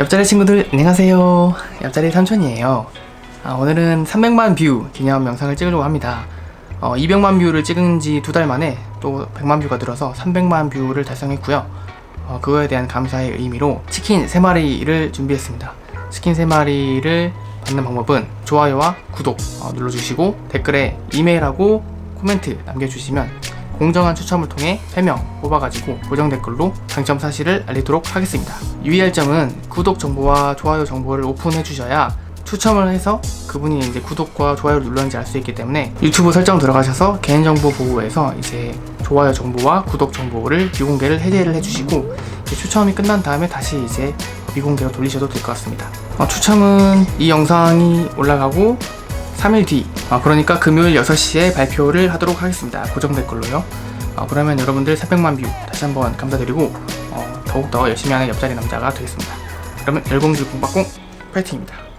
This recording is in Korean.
옆자리 친구들 안녕하세요. 옆자리 삼촌이에요. 아, 오늘은 300만 뷰 기념 영상을 찍으려고 합니다. 어, 200만 뷰를 찍은 지 두 달 만에 또 100만 뷰가 늘어서 300만 뷰를 달성했고요. 어, 그거에 대한 감사의 의미로 치킨 3마리를 준비했습니다. 치킨 3마리를 받는 방법은 좋아요와 구독 어, 눌러주시고 댓글에 이메일하고 코멘트 남겨주시면 공정한 추첨을 통해 3명 뽑아가지고 고정 댓글로 당첨 사실을 알리도록 하겠습니다. 유의할 점은 구독 정보와 좋아요 정보를 오픈해 주셔야 추첨을 해서 그분이 이제 구독과 좋아요를 눌렀는지 알 수 있기 때문에 유튜브 설정 들어가셔서 개인정보 보호에서 이제 좋아요 정보와 구독 정보를 비공개를 해제를 해주시고 추첨이 끝난 다음에 다시 이제 비공개로 돌리셔도 될 것 같습니다. 어, 추첨은 이 영상이 올라가고 3일 뒤, 어, 그러니까 금요일 6시에 발표를 하도록 하겠습니다. 고정 댓글로요. 어, 그러면 여러분들 400만 뷰 다시 한번 감사드리고 어, 더욱더 열심히 하는 옆자리 남자가 되겠습니다. 그러면 열공들공박공 파이팅입니다.